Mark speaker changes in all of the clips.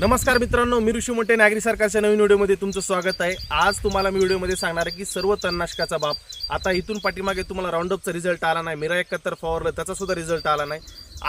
Speaker 1: नमस्कार मित्रांनो मी ऋषी मोठे नागरी सरकारच्या नवीन व्हिडिओमध्ये तुमचं स्वागत आहे. आज तुम्हाला मी व्हिडिओमध्ये सांगणार आहे की सर्व तणनाशकाचा बाप आता इथून पाठीमागे तुम्हाला राऊंडअपचा रिझल्ट आला नाही. मिरा एकाहत्तर फवारलं त्याचा सुद्धा रिझल्ट आला नाही.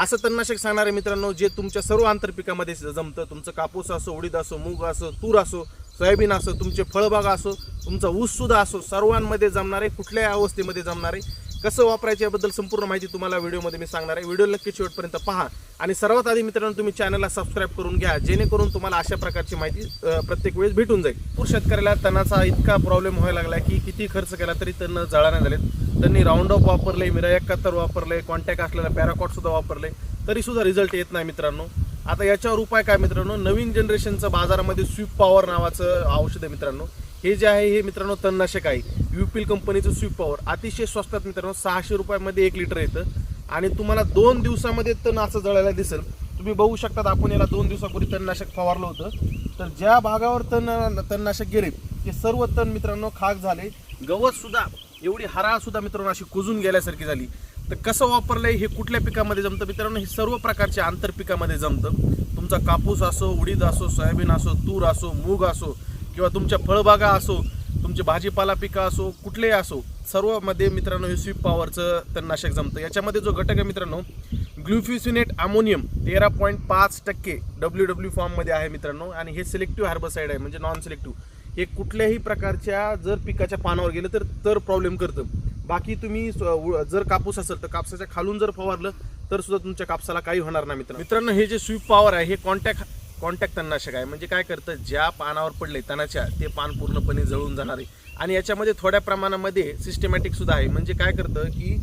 Speaker 1: असं तणनाशक सांगणार आहे मित्रांनो जे तुमच्या सर्व आंतरपिकामध्ये जमतं तुमचं कापूस असो उडीद असो मूग असो तूर असो सोयाबीन असो तुमचे फळबाग असो तुमचा ऊससुद्धा असो सर्वांमध्ये जमणारे कुठल्याही अवस्थेमध्ये जमणारे कसं वापरायचं याबद्दल संपूर्ण माहिती तुम्हाला व्हिडिओमध्ये मी सांगणार आहे. व्हिडिओ नक्की शेवटपर्यंत पहा. आणि सर्वात आधी मित्रांनो तुम्ही चॅनलला सबस्क्राईब करून घ्या. जेणेकरून तुम्हाला अशा प्रकारची माहिती प्रत्येक वेळेस भेटून जाईल. पूर शेतकऱ्याला तणाचा इतका प्रॉब्लेम व्हायला लागला की किती खर्च केला तरी तण जाळा नाही झालेत. त्यांनी राऊंड ऑफ वापरले मिरा एकाहत्तर वापरले कॉन्टॅक्ट असलेला पॅराकॉट सुद्धा वापरले. तरी सुद्धा रिझल्ट येत नाही मित्रांनो. आता याच्यावर उपाय काय मित्रांनो? नवीन जनरेशनचं बाजारामध्ये स्वीप पॉवर नावाचं औषध आहे मित्रांनो. हे जे आहे हे मित्रांनो तणनाशक आहे. युपील कंपनीचं स्वीप पॉवर. अतिशय स्वस्तात मित्रांनो सहाशे रुपयामध्ये एक लिटर येतं. आणि तुम्हाला दोन दिवसामध्ये तण असं जळायला दिसेल. तुम्ही बघू शकतात आपण याला दोन दिवसापूर्वी तणनाशक फवारलं होतं. तर ज्या भागावर तण तणनाशक गेले ते सर्व तण मित्रांनो खाक झाले. गवत सुद्धा एवढी हराळ सुद्धा मित्रांनो अशी कुजून गेल्यासारखी झाली. तर कसं वापरलं हे कुठल्या पिकामध्ये जमतं? मित्रांनो हे सर्व प्रकारच्या आंतरपिकामध्ये जमतं. तुमचा कापूस असो उडीद असो सोयाबीन असो तूर असो मूग असो किंवा तुमच्या फळबागा असो तुमचे भाजीपाला पिकं असो कुठलेही असो सर्वमध्ये मित्रांनो हे स्वीप पॉवरचं तणनाशक जमतं. याच्यामध्ये जो घटक आहे मित्रांनो ग्लुफ्युसिनेट अमोनियम तेरा पॉईंट पाच टक्के डब्ल्यू डब्ल्यू फॉर्ममध्ये आहे मित्रांनो आणि हे सिलेक्टिव्ह हार्बसाईड आहे म्हणजे नॉन सिलेक्टिव्ह हे कुठल्याही प्रकारच्या जर पिकाच्या पानावर गेलं तर तर प्रॉब्लेम करतं. बाकी तुम्ही जर कापूस असेल तर कापसाच्या खालून जर फवारलं तर सुद्धा तुमच्या कापसाला काही होणार नाही मित्रांनो. मित्रांनो हे जे स्वीप पॉवर आहे हे कॉन्टॅक्ट कॉन्टॅक्ट तणनाशक आहे. म्हणजे काय करतं ज्या पानावर पडले तणाच्या ते पान पूर्णपणे जळून जाणार आहे. आणि याच्यामध्ये थोड्या प्रमाणामध्ये सिस्टमॅटिक सुद्धा आहे. म्हणजे काय करतं की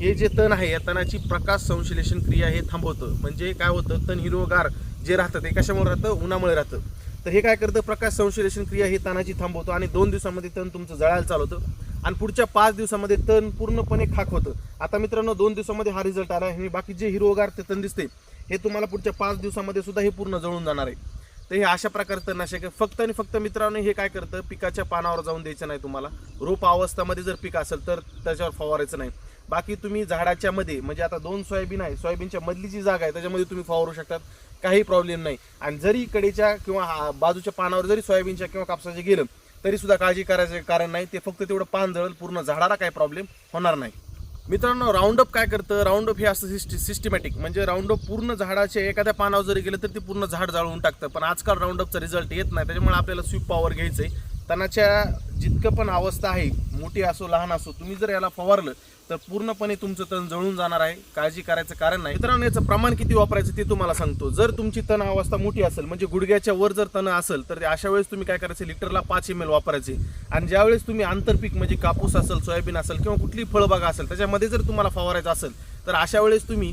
Speaker 1: हे जे तण आहे या तणाची प्रकाश संश्लेषण क्रिया हे थांबवतं. म्हणजे काय होतं तण हिरवगार जे राहतं ते कशामुळे राहतं? उन्हामुळे राहतं. तर हे काय करतं प्रकाश संश्लेषण क्रिया हे तणाची थांबवतो आणि दोन दिवसामध्ये तण तुमचं जळायला चालवतं. आणि पुढच्या पाच दिवसामध्ये तण पूर्णपणे खाक होतं. आता मित्रांनो दोन दिवसामध्ये हा रिझल्ट आला आणि बाकी जे हिरवगार ते तण दिसते हे तुम्हाला पुढच्या पाच दिवसामध्ये सुद्धा हे पूर्ण जळून जाणार आहे. तर हे अशा प्रकारचं तणनाशक आहे. फक्त आणि फक्त मित्रांनो हे काय करतं पिकाच्या पानावर जाऊन द्यायचं नाही तुम्हाला. रोप अवस्थामध्ये जर पीक असेल तर त्याच्यावर फवारायचं नाही. बाकी तुम्ही झाडाच्या मध्ये म्हणजे आता दोन सोयाबीन आहे सोयाबीनच्या मधली जी जागा आहे त्याच्यामध्ये तुम्ही फवारू शकतात. काही प्रॉब्लेम नाही. आणि जरी कडेच्या किंवा हा- बाजूच्या पानावर जरी सोयाबीनच्या किंवा कापसाचे गेलं तरी सुद्धा काळजी करायचं कारण नाही. ते फक्त तेवढं पान जळल पूर्ण झाडाला काही प्रॉब्लेम होणार नाही. मित्रांनो राऊंडअप काय करतं? राऊंडअप हे असं सिस्टमॅटिक म्हणजे राऊंडअप पूर्ण झाडाचे एखाद्या पानावर जरी गेलं तर ते पूर्ण झाड जाळून टाकतं. पण आजकाल राऊंडअपचा रिझल्ट येत नाही. त्याच्यामुळे आपल्याला स्वीप पॉवर घ्यायचं आहे तणाच्या जितकं पण अवस्था आहे मोठी असो लहान असो तुम्ही जर याला फवारलं तर पूर्णपणे तुमचं तण जळून जाणार आहे. काळजी करायचं कारण नाही. मित्रांनो याचं प्रमाण किती वापरायचं ते तुम्हाला सांगतो. जर तुमची तण अवस्था मोठी असेल म्हणजे गुडघ्याच्या वर जर तण असेल तर अशा वेळेस तुम्ही काय करायचं लिटरला पाच एम एल वापरायचे. आणि ज्यावेळेस तुम्ही आंतरपीक म्हणजे कापूस असेल सोयाबीन असेल किंवा कुठली फळबागा असेल त्याच्यामध्ये जर तुम्हाला फवारायचं असेल तर अशा वेळेस तुम्ही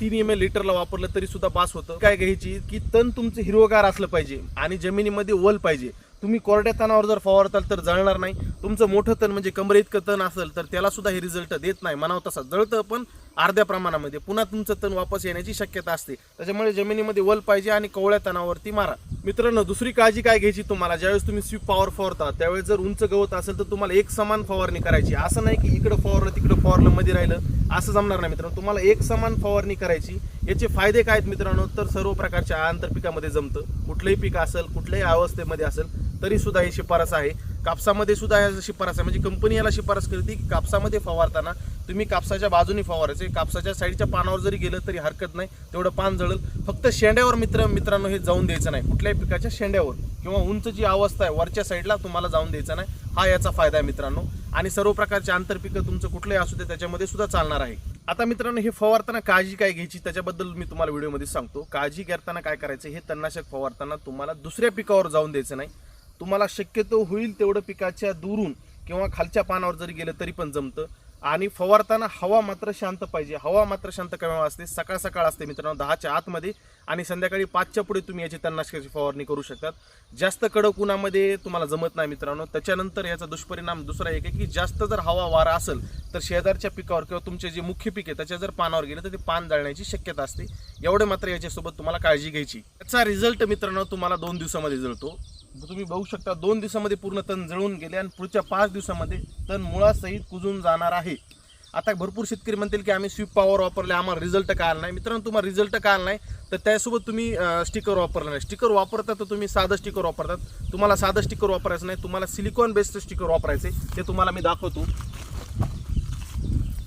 Speaker 1: तीन एम एल लिटरला वापरलं तरी सुद्धा बास होतं. काय घ्यायची? की तण तुमचं हिरवगार असलं पाहिजे आणि जमिनीमध्ये वल पाहिजे. तुम्ही कोरड्या तणावर जर फवारताल तर जळणार नाही. तुमचं मोठं तण म्हणजे कमरे इतकं तण असेल तर त्याला सुद्धा हे रिझल्ट देत नाही. म्हणावं तसा जळतं पण अर्ध्या प्रमाणामध्ये. पुन्हा तुमचं तण वापस येण्याची शक्यता असते. त्याच्यामुळे जमिनीमध्ये वल पाहिजे आणि कवळ्या तणावरती मारा. मित्रांनो दुसरी काळजी काय घ्यायची तुम्हाला? ज्यावेळेस तुम्ही स्वीप पॉवर फवारता त्यावेळेस जर उंच गवत असेल तर तुम्हाला एक समान फवारणी करायची. असं नाही की इकडं फवारलं तिकडं फवारलं मध्ये राहिलं. असं जमणार नाही मित्रांनो. तुम्हाला एक समान फवारणी करायची. याचे फायदे काय आहेत मित्रांनो? तर सर्व प्रकारच्या आंतरपिकामध्ये जमतं. कुठलंही पीक असेल कुठल्याही अवस्थेमध्ये असेल तरी सुद्धा ही शिफारस आहे. कापसामध्ये सुद्धा याचा शिफारस आहे. म्हणजे कंपनी याला शिफारस करते की कापसामध्ये फवारताना तुम्ही कापसाच्या बाजूने फवारायचे कापसाच्या साईडच्या पानावर जरी गेलं तरी हरकत नाही. तेवढं पान जळल. फक्त शेंड्यावर मित्र मित्रांनो हे जाऊन द्यायचं नाही. कुठल्याही पिकाच्या शेंड्यावर किंवा उंच जी अवस्था आहे वरच्या साईडला तुम्हाला जाऊन द्यायचं नाही. हा याचा फायदा आहे मित्रांनो. आणि सर्व प्रकारचे आंतरपिकं तुमचं कुठलंही असू दे त्याच्यामध्ये सुद्धा चालणार आहे. आता मित्रांनो हे फवारताना काळजी काय घ्यायची? त्याच्याबद्दल मी तुम्हाला व्हिडिओमध्ये सांगतो. काळजी करताना काय करायचं? हे तणनाशक फवारताना तुम्हाला दुसऱ्या पिकावर जाऊन द्यायचं नाही. तुम्हाला शक्यतो होईल तेवढं पिकाच्या दुरून किंवा खालच्या पानावर जरी गेलं तरी पण जमतं. आणि फवारताना हवा मात्र शांत पाहिजे. हवा मात्र शांत कमी असते. सकाळ सकाळ असते मित्रांनो दहाच्या आतमध्ये आणि संध्याकाळी पाचच्या पुढे तुम्ही याची तणनाशकाची फवारणी करू शकतात. जास्त कडक उन्हामध्ये तुम्हाला जमत नाही मित्रांनो. त्याच्यानंतर याचा दुष्परिणाम दुसरा एक आहे की जास्त जर हवा वारा असेल तर शेजारच्या पिकावर किंवा तुमचे जे मुख्य पीक आहे त्याच्या जर पानावर गेलं तर ते पान जाळण्याची शक्यता असते. एवढे मात्र याच्यासोबत तुम्हाला काळजी घ्यायची याचा रिझल्ट मित्रांनो तुम्हाला दोन दिवसामध्ये जळतो. तुम्ही बघू शकता दोन दिवसामध्ये पूर्ण तण जळून गेले आणि पुढच्या पाच दिवसामध्ये तण मुळासहित कुजून जाणार आहे. आता भरपूर शेतकरी म्हणतील की आम्ही स्वीप पॉवर वापरले आम्हाला रिझल्ट काय आला नाही. मित्रांनो तुम्हाला रिझल्ट काय आला नाही तर त्यासोबत तुम्ही स्टिकर वापरलं नाही. स्टिकर वापरता तर तुम्ही साधं स्टिकर वापरतात तुम्हाला साधं स्टिकर वापरायचं नाही तुम्हाला सिलिकॉन बेस्ड स्टिकर वापरायचे ते तुम्हाला मी दाखवतो.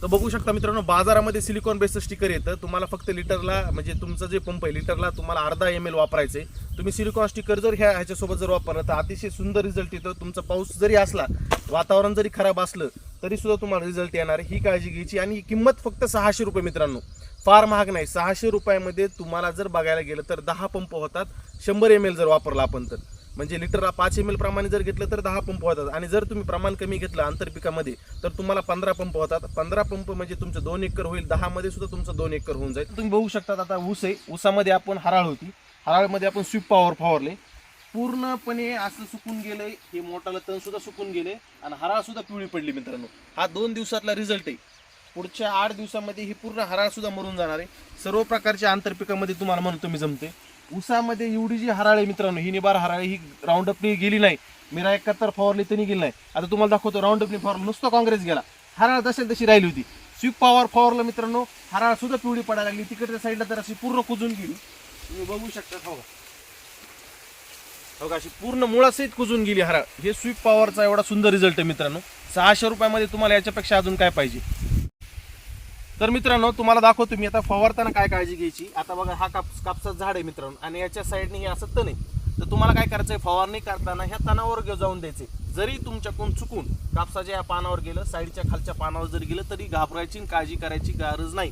Speaker 1: तर बघू शकता मित्रांनो बाजारामध्ये सिलिकॉन बेस्ड स्टिकर येतं. तुम्हाला फक्त लिटरला म्हणजे तुमचं जे पंप आहे लिटरला तुम्हाला अर्धा एम एल वापरायचे तुम्ही सिलिकॉन स्टिकर जर ह्या ह्याच्यासोबत जर वापरलं तर अतिशय सुंदर रिझल्ट येतो. तुमचा पाऊस जरी असला वातावरण जरी खराब असलं तरी सुद्धा तुम्हाला रिझल्ट येणार. आहे ही काळजी घ्यायची. आणि ही किंमत फक्त सहाशे रुपये मित्रांनो. फार महाग नाही. सहाशे रुपयामध्ये तुम्हाला जर बघायला गेलं तर दहा पंप होतात. शंभर एम एल जर वापरला आपण तर. म्हणजे लिटरला पाच एम एल प्रमाणे जर घेतलं तर दहा पंप होतात. आणि जर तुम्ही प्रमाण कमी घेतलं आंतरपिकामध्ये तर तुम्हाला पंधरा पंप होतात. पंधरा पंप म्हणजे तुमचं दोन एकर होईल. दहामध्ये सुद्धा तुमचं दोन एकर होऊन जाईल. तुम्ही बघू शकता आता ऊस आहे. ऊसामध्ये आपण हराळ होती. हराळमध्ये आपण स्वीप पॉवर फवारले. पूर्णपणे असं सुकून गेलंय. हे मोठाला तण सुद्धा सुकून गेले आणि हराळ सुद्धा पिवळी पडली मित्रांनो. हा दोन दिवसातला रिझल्ट आहे. पुढच्या आठ दिवसामध्ये ही पूर्ण हराळ सुद्धा मरून जाणार आहे. सर्व प्रकारच्या आंतरपिकामध्ये तुम्हाला म्हणतो मी जमते उसामध्ये एवढी जी हराळ आहे मित्रांनो ही निबार हराळ ही राऊंडअपनी गेली नाही. मीरा एकाहत्तर फवारली तरी गेली नाही. आता तुम्हाला दाखवतो राऊंडअपनी फवारलं नुसतं काँग्रेस गेला. हराळ तशी तशी राहिली होती. स्वीप पॉवर फवारलं मित्रांनो हराळ सुद्धा पिवळी पडायला लागली. तिकडच्या साईडला तर अशी पूर्ण कुजून गेली. तुम्ही बघू शकता हो. बघा अशी पूर्ण मुळासहित कुजून गेली हरा हे स्वीप पॉवरचा एवढा सुंदर रिझल्ट आहे मित्रांनो. सहाशे रुपयामध्ये तुम्हाला याच्यापेक्षा अजून काय पाहिजे? तर मित्रांनो तुम्हाला दाखवतो मी आता फवारताना काय काळजी घ्यायची. आता बघा हा काप कापसाचं झाड आहे मित्रांनो. आणि याच्या साईडने हे असं तण आहे. तर तुम्हाला काय करायचंय? फवारणी करताना ह्या तणावर जाऊन द्यायचे जरी तुमच्याकडून चुकून कापसाच्या या पानावर गेलं साईडच्या खालच्या पानावर जरी गेलं तरी घाबरायची काळजी करायची गरज नाही.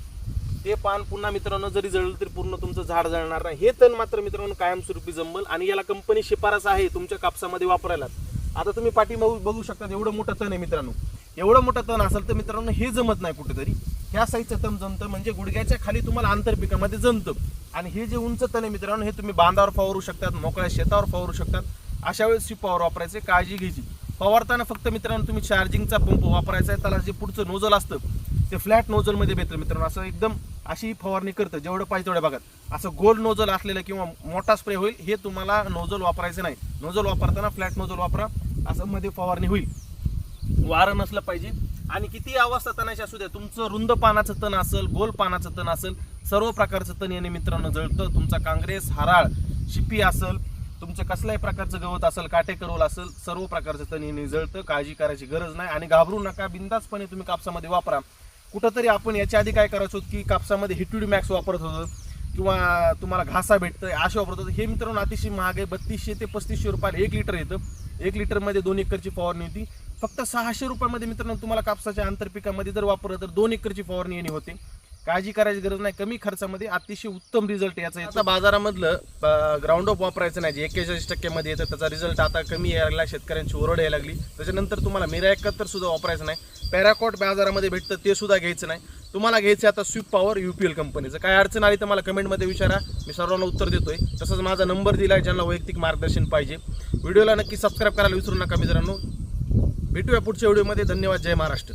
Speaker 1: ते पान पुन्हा मित्रांनो जरी जळलं तरी पूर्ण तुमचं झाड जळणार नाही. हे तण मात्र मित्रांनो कायमस्वरूपी जमल आणि याला कंपनी शिफारस आहे तुमच्या कापसामध्ये वापरायला. आता तुम्ही पाठी बघू शकता एवढं मोठं तण आहे मित्रांनो. एवढं मोठं तण असेल तर मित्रांनो हे जमत नाही कुठेतरी. ह्या साईजचं तण जमतं म्हणजे गुडघ्याच्या खाली तुम्हाला आंतरपिकामध्ये जमतं. आणि हे जे उंच तण आहे मित्रांनो हे तुम्ही बांधावर फवारू शकतात मोकळ्या शेतावर फवारू शकतात. अशा वेळेस ही पॉवर काळजी घ्यायची. फवारताना फक्त मित्रांनो तुम्ही चार्जिंगचा पंप वापरायचा आहे त्याला जे पुढचं नोजल असतं ते फ्लॅट नोजलमध्ये भेटतं मित्रांनो. असं एकदम अशी फवारणी करतं जेवढं पाहिजे तेवढ्या भागात असं गोल नोजल असलेलं किंवा मोठा स्प्रे होईल हे तुम्हाला नोजल वापरायचं नाही. नोजल वापरताना फ्लॅट नोजल वापरा असं मध्ये फवारणी होईल. वारं नसलं पाहिजे. आणि किती अवस्था तणाची असू द्या तुमचं रुंद पानाचं तण असेल गोल पानाचं तण असेल सर्व प्रकारचं तण याने मित्रांनो जळतं. तुमचा काँग्रेस हराळ शिपी असेल तुमचं कसल्याही प्रकारचं गवत असेल काटेकरोल असेल सर्व प्रकारचं तण याने जळतं काळजी करायची गरज नाही. आणि घाबरू नका बिंदासपणे तुम्ही कापसामध्ये वापरा. कुठंतरी आपण याच्या आधी काय करायचो की कापसामध्ये हिट्यूड मॅक्स वापरत होतो किंवा तुम्हाला घासा भेटतं असे वापरत होतं. हे मित्रांनो अतिशय महाग आहे. बत्तीसशे ते पस्तीसशे रुपयाला एक लिटर येतं. एक लिटरमध्ये दोन एकरची फवारणी होती. फक्त सहाशे रुपयामध्ये मित्रांनो तुम्हाला कापसाच्या आंतरपिकामध्ये जर वापरलं तर दोन एकरची फवारणी येणे होते. काळजी करायची गरज नाही. कमी खर्चामध्ये अतिशय उत्तम रिझल्ट याचा. आता बाजारामधलं ग्राउंड अप वापरायचं नाही. जे एक्केचाळीस टक्क्यामध्ये येतं त्याचा रिझल्ट आता कमी यायला लागला शेतकऱ्यांची ओरड यायला लागली. त्याच्यानंतर तुम्हाला मेरा एकाहत्तर सुद्धा वापरायचं नाही. पॅराकॉट बाजारामध्ये भेटतं ते सुद्धा घ्यायचं नाही. तुम्हाला घ्यायचं आता स्विप पॉवर युपीएल कंपनीचं. काय अडचण आली तर मला कमेंटमध्ये विचारा. मी सर्वांना उत्तर देतोय. तसंच माझा नंबर दिला आहे ज्यांना वैयक्तिक मार्गदर्शन पाहिजे. व्हिडिओला नक्की सबस्क्राईब करायला विसरू नका मित्रांनो. भेटूया पुढच्या व्हिडिओमध्ये. धन्यवाद. जय महाराष्ट्र.